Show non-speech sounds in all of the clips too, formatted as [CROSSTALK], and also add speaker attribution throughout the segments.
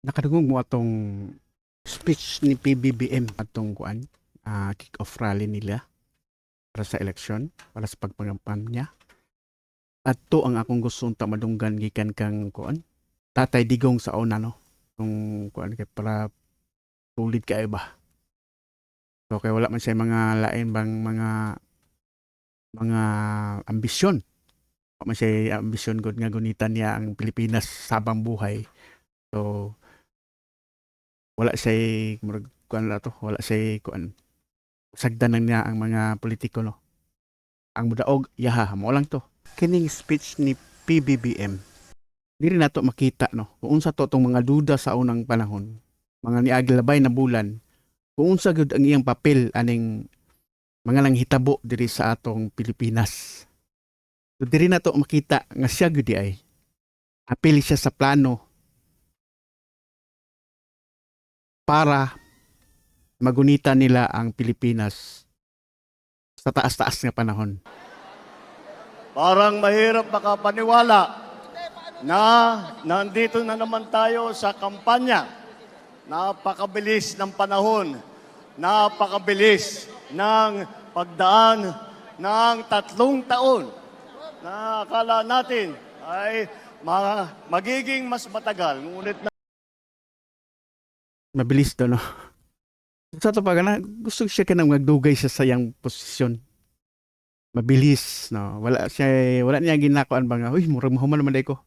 Speaker 1: nakadungog mo atong speech ni PBBM atong kuan ah, kick-off rally nila para sa election, para sa pagpangampan niya. At to ang akong gusto unta madunggan gikan kang kuan. Tatay Digong sa una no. Kung kuan kay para tulid kay ba. So kay wala man siya mga lain bang mga mga ambisyon. Wala man siya ambisyon gud nga gunitan niya ang Pilipinas sabang buhay. So wala siya murag kuan la to, wala siya kuan sagdan na niya ang mga politiko no. Ang mudaog yaha mo lang to. Kining speech ni PBBM diri nato makita no kung unsa to tong mga duda sa unang panahon mga niaglabay na bulan kung unsa gud ang iyang papel aning mga langhitabo diri sa atong Pilipinas so diri nato makita nga siya gud di ay apil siya sa plano para magunita nila ang Pilipinas sa taas-taas nga panahon.
Speaker 2: Parang mahirap makapaniwala na nandito na naman tayo sa kampanya. Napakabilis ng panahon. Napakabilis ng pagdaan ng tatlong taon na akala natin ay ma- magiging mas matagal. Ngunit na
Speaker 1: Mabilis to, no? Sa to pag gusto siya ka nang magdugay sa sayang posisyon. Mabilis, no? Wala siya, wala niya ginakuan ba nga, uy, murag mahuman naman ko.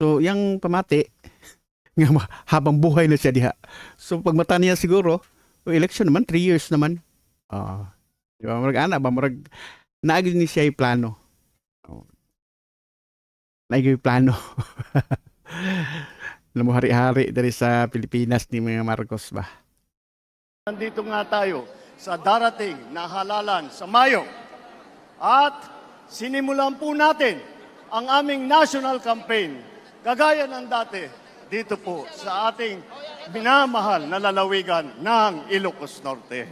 Speaker 1: So, yung pamati, [LAUGHS] nga habang buhay na siya diha. So, pag mata niya siguro, o election naman, 3 years naman. Ah, di ba, murag ana ba, murag, naagin ni siya yung plano. Naagin yung plano. [LAUGHS] Namuhari-hari dari sa Pilipinas ni mga Marcos ba?
Speaker 2: nandito nga tayo sa darating na halalan sa Mayo. At sinimulan po natin ang aming national campaign kagaya ng dati dito po sa ating minamahal na lalawigan ng Ilocos Norte.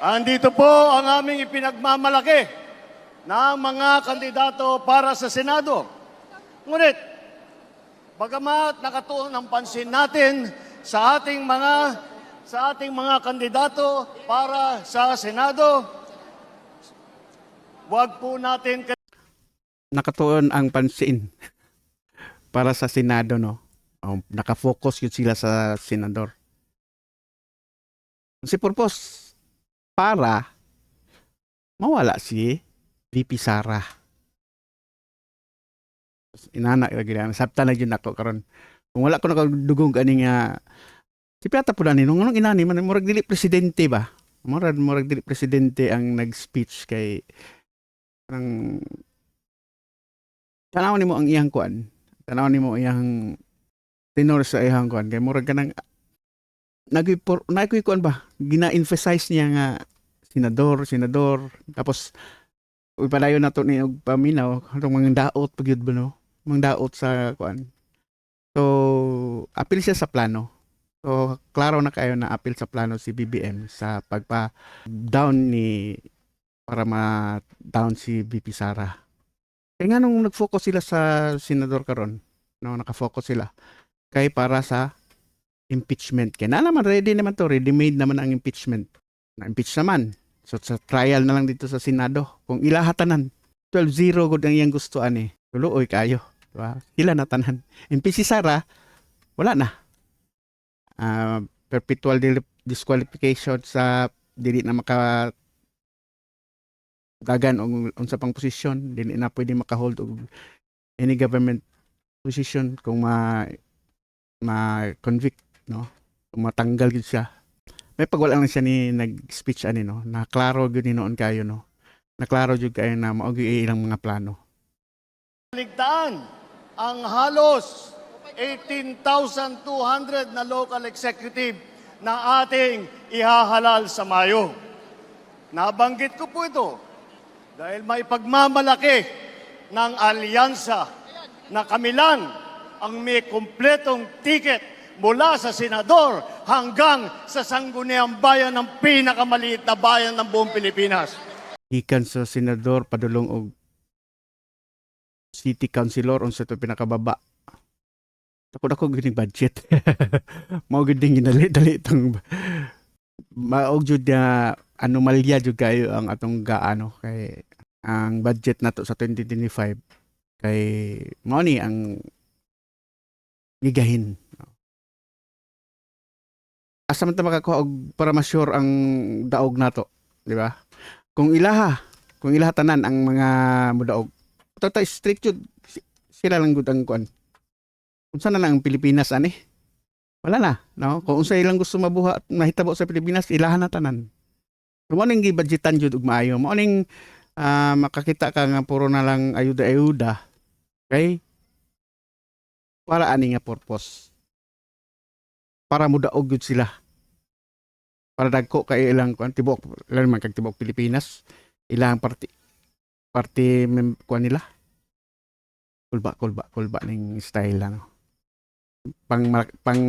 Speaker 2: Andito po ang aming ipinagmamalaki ng mga kandidato para sa Senado. Ngunit, Bagamat nakatuon ang pansin natin sa ating mga sa ating mga kandidato para sa Senado, wag po natin
Speaker 1: Nakatuon ang pansin para sa Senado, no? Um, nakafocus yun sila sa senador. Si purpose para mawala si VP Sara. Inana lagi na sabta na yun ako karon. Kung wala ko nakadugong kani nga si Piata po na nung anong inani man murag dili presidente ba? Murag murag dili presidente ang nag-speech kay ang tanaw nimo ang iyang kuan. Tanaw nimo ang iyang tenor sa iyang kuan kay murag kanang nagay por nagay kuan ba? Gina-emphasize niya nga senador, senador tapos uy padayon nato ni og paminaw katong mga daot pagyud ba no? Mga daot sa kuan. So, apil siya sa plano. So, klaro na kayo na apil sa plano si BBM sa pagpa down ni para ma-down si BP Sara. Kaya nga nung nag-focus sila sa senador karon, no, nakafocus sila kay para sa impeachment. Kaya na naman, ready naman to, ready-made naman ang impeachment. Na-impeach naman. So, sa trial na lang dito sa Senado. Kung ilahatanan, 12-0 gud ang iyang gustuan eh. Tuloy kayo. Diba? Sila na tanan. Si Sara, wala na. Ah, perpetual disqualification sa dili na maka dagan o unsa pang posisyon dili na pwede makahold og any government position kung ma ma convict no kung matanggal gid siya may pagwala lang siya ni nag-speech ani no naklaro gyud ni noon kayo no naklaro jud kayo na mao ilang mga plano
Speaker 2: ligtaan ang halos 18,200 na local executive na ating ihahalal sa Mayo. Nabanggit ko po ito dahil may pagmamalaki ng alyansa na kami lang ang may kumpletong ticket mula sa senador hanggang sa sangguniang bayan ng pinakamaliit na bayan ng buong Pilipinas.
Speaker 1: gikan sa senador padulong og city councilor unsa to pinakababa Takot ako gini budget. [LAUGHS] Mao gid ding ginali-dali itong maog jud na anomalya jud kayo ang atong gaano kay ang budget nato sa 2025 kay mao ni ang gigahin. Asa man ta makakuha og para ma-sure ang daog nato, di ba? Kung ilaha, kung ilaha tanan ang mga mudaog. Tota strict jud si- sila lang gud ang kuan. Unsa na lang ang Pilipinas ani? Wala na, no? Kung unsa ilang gusto mabuhat mahitabo sa Pilipinas, ilaha na tanan. So, mo ning gibudgetan jud og maayo. Mo ning ah, makakita ka nga puro na lang ayuda-ayuda. Okay? Para ani nga purpose. Para mudaog gud sila. Para dagko kay ilang kuan tibok, ilang man kag tibok Pilipinas, ilang parti parti mem kuan nila. Kulba, kulba, kulba ning style ano. Pang pang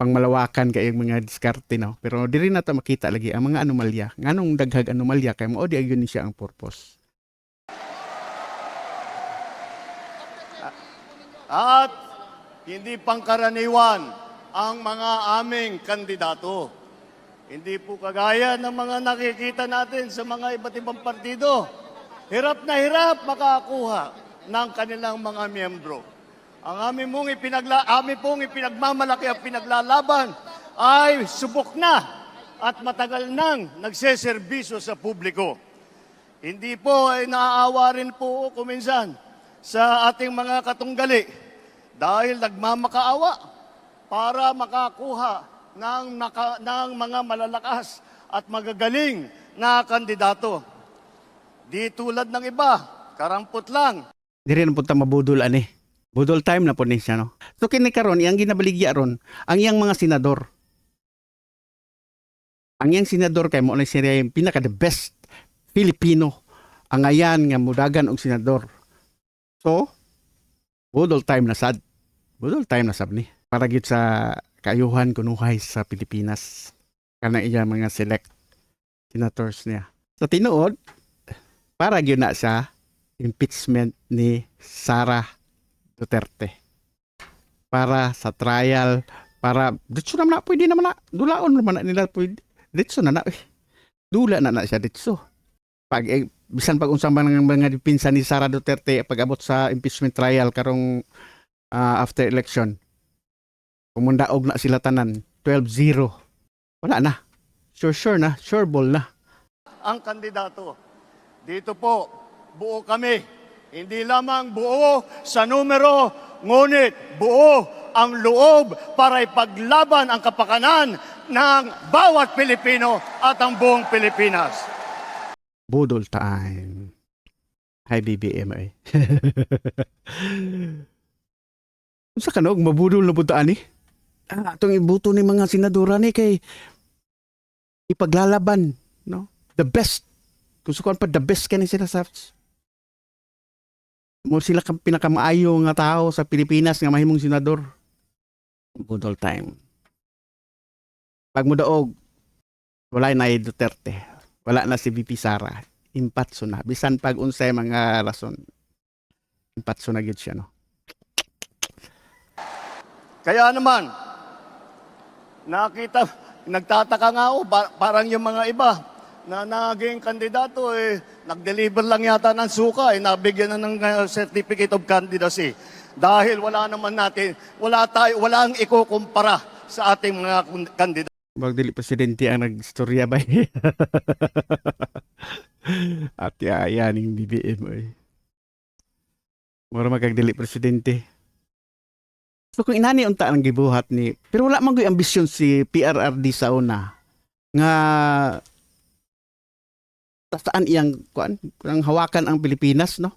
Speaker 1: pang malawakan kay yung mga diskarte no. Pero diri na ta makita lagi ang mga anomalya. Nganong daghag anomalya kay mao di agyon ni siya ang purpose.
Speaker 2: At hindi pangkaraniwan ang mga aming kandidato. Hindi po kagaya ng mga nakikita natin sa mga iba't ibang partido. Hirap na hirap makakuha ng kanilang mga miyembro. Ang aming pong, ipinagla, aming pong ipinagmamalaki at pinaglalaban ay subok na at matagal nang nagseserbisyo sa publiko. Hindi po ay naaawa rin po kuminsan sa ating mga katunggali dahil nagmamakaawa para makakuha ng, naka, ng mga malalakas at magagaling na kandidato. Di tulad ng iba, karampot lang.
Speaker 1: Diri na punta mabudol ani. Budol time na po ni siya no. So kini karon iyang ginabaligya ron ang iyang mga senador. Ang iyang senador kay mo na siya yung pinaka the best Filipino ang ayan nga mudagan og senador. So budol time na sad. Budol time na sab ni. Para gyud sa kaayuhan kunuhay sa Pilipinas. Kana iya mga select senators niya. Sa tinuod para gyud na sa impeachment ni Sara Duterte para sa trial para ditso naman na pwede naman na dulaon naman na nila pwede ditso na na eh. dula na na siya ditso pag eh, bisan pag unsang mga mga dipinsa ni Sara Duterte pag abot sa impeachment trial karong ah, after election kumundaog na sila tanan 12-0 wala na sure sure na sure ball na
Speaker 2: ang kandidato. Dito po, buo kami. Hindi lamang buo sa numero, ngunit buo ang loob para ipaglaban ang kapakanan ng bawat Pilipino at ang buong Pilipinas.
Speaker 1: Budol time. Hi BBM ay. [LAUGHS] Unsa ka nog mabudol na punta ani? Ah, atong ibuto ni mga senadora ni kay ipaglalaban, no? The best. Kung sukuan pa the best kani sila sa mo sila kang pinakamaayo nga tao sa Pilipinas nga mahimong senador. Budol time. Pag mo daog, wala na ay Duterte. Wala na si VP Sara. Impatso na. Bisan pag unsay mga rason. Impatso na gid siya, no?
Speaker 2: Kaya naman, nakita, nagtataka nga ako, pa- parang yung mga iba na naging kandidato, eh, nag-deliver lang yata ng suka, eh, nabigyan na ng uh, certificate of candidacy. Dahil wala naman natin, wala tayo, wala ang ikukumpara sa ating mga kandidato.
Speaker 1: Wag dili presidente ang nagstorya ba? At ya, yan yung BBM ay. Mura magkag dili presidente. So kung inani unta ang gibuhat ni pero wala man gyud ambisyon si PRRD sa una nga tasaan iyang kuan ang hawakan ang Pilipinas no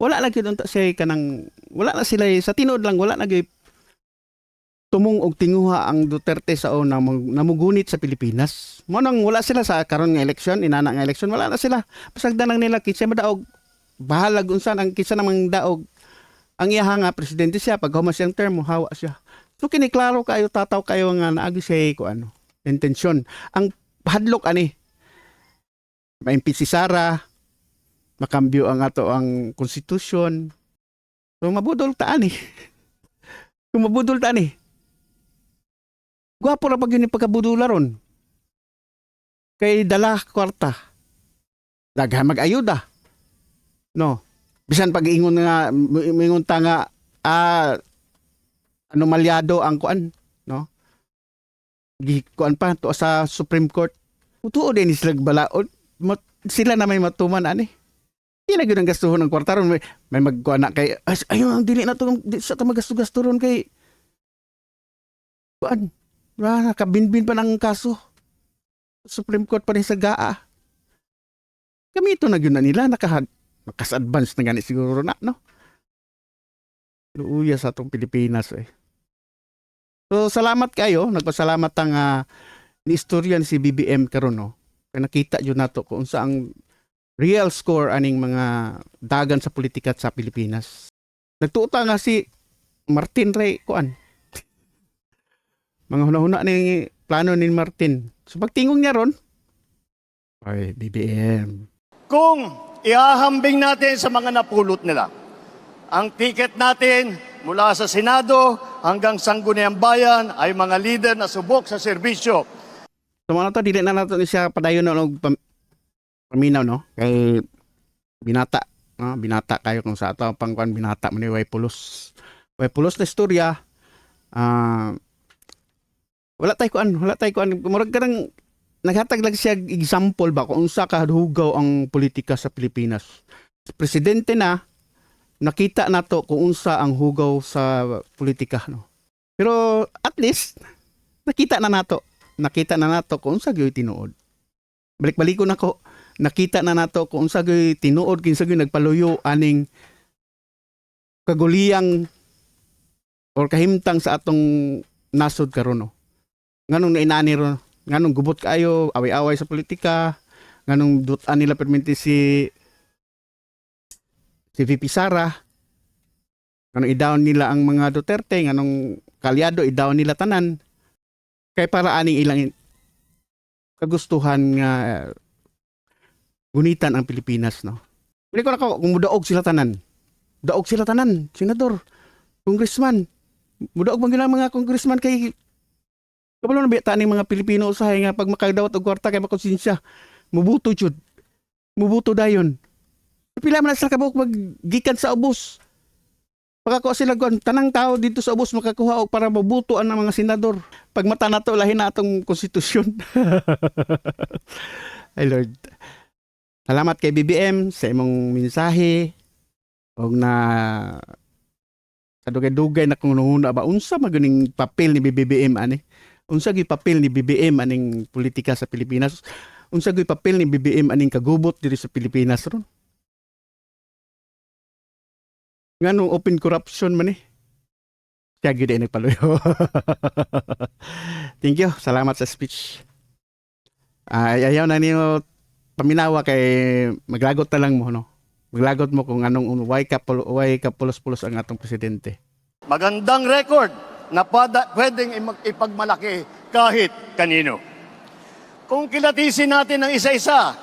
Speaker 1: wala na gyud unta siya kanang wala na sila sa tinuod lang wala na gyud tumong og tinguha ang Duterte sa una namugunit sa Pilipinas. Mo nang wala sila sa karon nga eleksyon, inana nga eleksyon, wala na sila. Pasagdan lang nila kinsa madaog bahalag unsan ang kinsa namang daog ang iyaha nga presidente siya pag humas siyang term hawa siya. So kini klaro kayo tataw kayo nga naagi siya ko ano, intensyon. Ang hadlok ani maimpeach si Sara, makambyo ang ato ang konstitusyon. So mabudol ta ani. [LAUGHS] Kung mabudol ta ni. Gwapo ra pag yun pagkabudula ron. Kay dala kwarta. Daghan mag-ayuda. No. Bisan pag ingon nga mingon ta nga ah ano malyado ang kuan, no? Gi kuan pa to sa Supreme Court. Tuo din sila balaod. Sila na may matuman ani. Di na gyud ang gastuhon ng kwarta ron. May, may magkuan kay "Ay, ayun ang dili na to di sa ta magasto-gasto kay kuan. Wala nakabinbin pa ng kaso. Supreme Court pa rin sa GAA. Kami ito na yun na nila, naka, nakas-advance na gani siguro na, no? Luuya sa atong Pilipinas, eh. So, salamat kayo. Nagpasalamat ang uh, ni istorya si BBM karon no. Kaya nakita yun nato kung sa ang real score aning mga dagan sa politika sa Pilipinas. Nagtuota nga si Martin Ray kuan. mga huna-huna ni plano ni Martin. So pagtingong niya ron, ay BBM.
Speaker 2: Kung ihahambing natin sa mga napulot nila, ang ticket natin mula sa Senado hanggang Sangguniang Bayan ay mga leader na subok sa serbisyo.
Speaker 1: So mga to, dili na nato siya padayon no, og pam- paminaw no. Kay binata, no? binata kayo kung sa ato pang kuan binata man ni way pulos. Way pulos na istorya. Ah wala tay kuan, wala tay kuan. Murag kanang naghatag lang siya example ba kung unsa ka hugaw ang politika sa Pilipinas. Presidente na nakita nato kung unsa ang hugaw sa politika no. Pero at least nakita na nato nakita na nato kung unsa gyud tinuod. Balik-baliko na ko, nakita na nato kung unsa gyud tinuod kinsa gyud nagpaluyo aning kaguliyang or kahimtang sa atong nasod karon no. Nganong nainani ron, nganong gubot kayo, away-away sa politika, nganong dutan nila perminti si si VP Sara, nganong i-down nila ang mga Duterte, nganong kalyado i-down nila tanan kay para aning ilang kagustuhan nga eh, gunitan ang Pilipinas no. Bili ko na ko kung mudaog sila tanan. Daog sila tanan, senador, congressman. Mudaog man mga congressman kay Kabalo na bita ning mga Pilipino usahay nga pag makadawat og kwarta kay makonsensya. Mubuto jud. Mubuto dayon. Pila man sila kabuok maggikan sa ubos. Pagkako sila kuan tanang tao dito sa ubos makakuha og para mabuto ang mga senador. Pag mata na to lahi na atong konstitusyon. [LAUGHS] Ay Lord. Salamat kay BBM sa imong mensahe og na kadugay-dugay na kung nuna ba unsa maganing papel ni BBM ani unsa gyud papel ni BBM aning politika sa Pilipinas? Unsa gyud papel ni BBM aning kagubot diri sa Pilipinas ron? Nganong open corruption man eh. Siya gyud ay nagpaluyo [LAUGHS] thank you. Salamat sa speech. Ay ayaw na niyo paminawa kay maglagot na lang mo no? Maglagot mo kung anong why ka why ka pulos-pulos ang atong presidente.
Speaker 2: Magandang record na pwedeng ipagmalaki kahit kanino. Kung kilatisin natin ng isa-isa